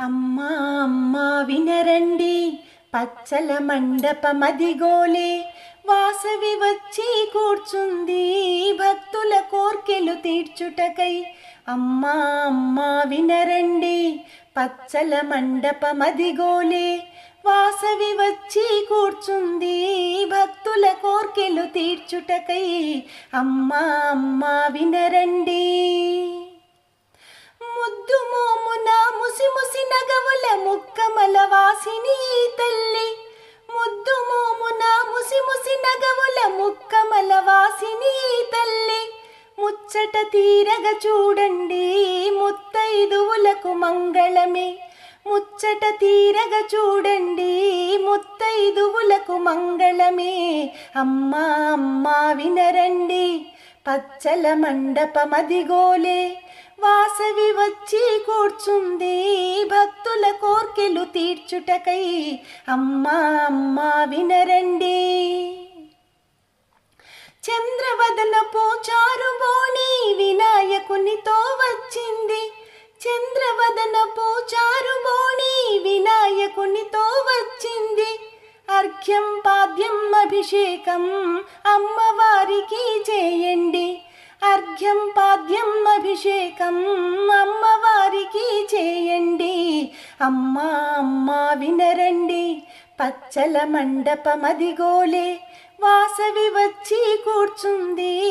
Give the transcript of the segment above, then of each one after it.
అమ్మా అమ్మా వినరండి. పచ్చల మండపమదిగోలే. వాసవి వచ్చి కూర్చుంది. భక్తుల కోర్కెలు తీర్చుటకై. అమ్మా అమ్మా వినరండి. పచ్చల మండపమదిగోలే. వాసవి వచ్చి కూర్చుంది. భక్తుల కోర్కెలు తీర్చుటకై. అమ్మా అమ్మా వినరండి. ముద్దుమో ముచ్చట తీరగ చూడండి ముత్తైదువులకు మంగళమే. ముచ్చట తీరగ చూడండి ముత్తైదువులకు మంగళమే. అమ్మా అమ్మా వినరండి. పచ్చల మండపమదిగోలే. వాసవి వచ్చి కూర్చుంది భక్తుల కోర్కెలు తీర్చుటకై. అమ్మా అమ్మా వినరండి. చంద్రవదన పోచారు చంద్రవదన చారుమోణి వినాయకునితో వచ్చింది. అర్ఘ్యం పాద్యం అభిషేకం అమ్మవారికి చేయండి. అర్ఘ్యం పాద్యం అభిషేకం అమ్మవారికి చేయండి. అమ్మా అమ్మా వినరండి. పచ్చల మండపమదిగోలే. వాసవి వచ్చి కూర్చుంది.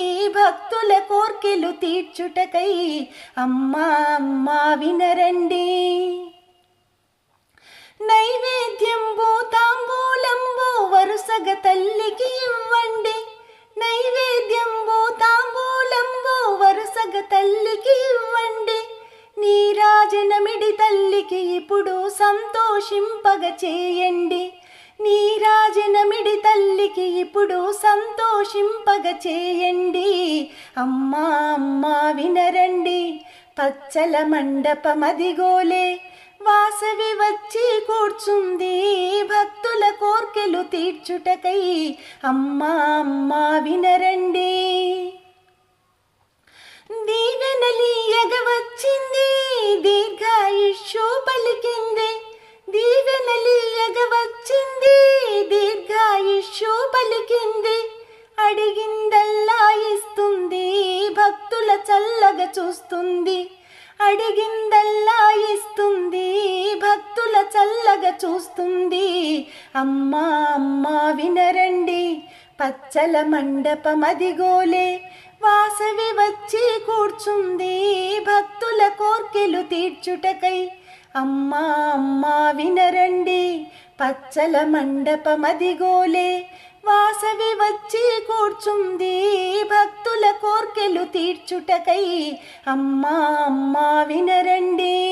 భక్తుల కోర్కెలు తీర్చుటకై. అమ్మా అమ్మా వినరండి. నైవేద్యం తాంబూలంబు వరుసగ తల్లికి ఇవ్వండి. నైవేద్యం తాంబూలంబు వరుసగ తల్లికి ఇవ్వండి. నీరాజనమిడి తల్లికి ఇప్పుడు సంతోషింపగ చేయండి. నీ తల్లికి ఇప్పుడు సంతోషింపగ చేయండి. అమ్మా అమ్మా వినరండి. పచ్చల మండపమదిగోలే. వాసవి వచ్చి కూర్చుంది. భక్తుల కోర్కెలు తీర్చుటకై. అమ్మా అమ్మా వినరండి. దీవెనలీయగ వచ్చింది. దీర్ఘాయుష్యు పలికింది పలికింది. అడిగిందల్లా ఇస్తుంది. భక్తుల చల్లగా చూస్తుంది. అడిగిందల్లా ఇస్తుంది. భక్తుల చల్లగా చూస్తుంది. అమ్మా అమ్మా వినరండి. పచ్చల మండపం అదిగోలే. వాసవి వచ్చి కూర్చుంది. భక్తుల కోర్కెలు తీర్చుటకై. అమ్మా అమ్మా వినరండి. పచ్చల మండపమదిగోలే వాసవి వచ్చి కూర్చుంది. భక్తుల కోర్కెలు తీర్చుటకై. అమ్మా అమ్మా వినరండి.